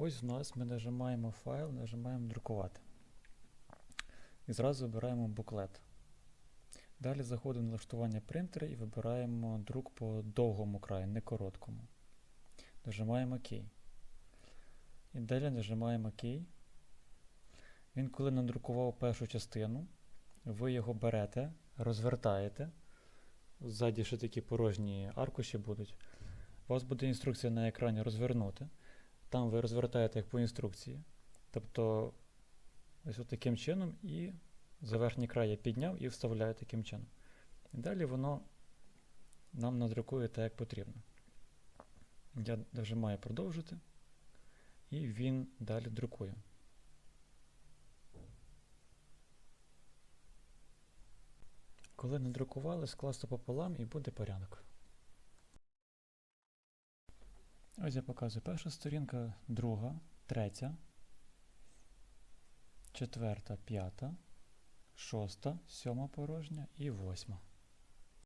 Ось у нас ми нажимаємо файл, нажимаємо друкувати. І зразу вибираємо буклет. Далі заходимо в налаштування принтера і вибираємо друк по довгому краю, не короткому. Нажимаємо ОК. І далі нажимаємо ОК. Він, коли надрукував першу частину, ви його берете, розвертаєте. Ззаді ще такі порожні аркуші будуть. У вас буде інструкція на екрані розвернути. Там ви розвертаєте як по інструкції. Тобто, ось таким чином і за верхній край я підняв і вставляю таким чином. І далі воно нам надрукує так, як потрібно. Я нажимаю продовжити, і він далі друкує. Коли надрукували, скласти пополам і буде порядок. Ось я показую перша сторінка, друга, третя, четверта, п'ята, шоста, сьома порожня і восьма.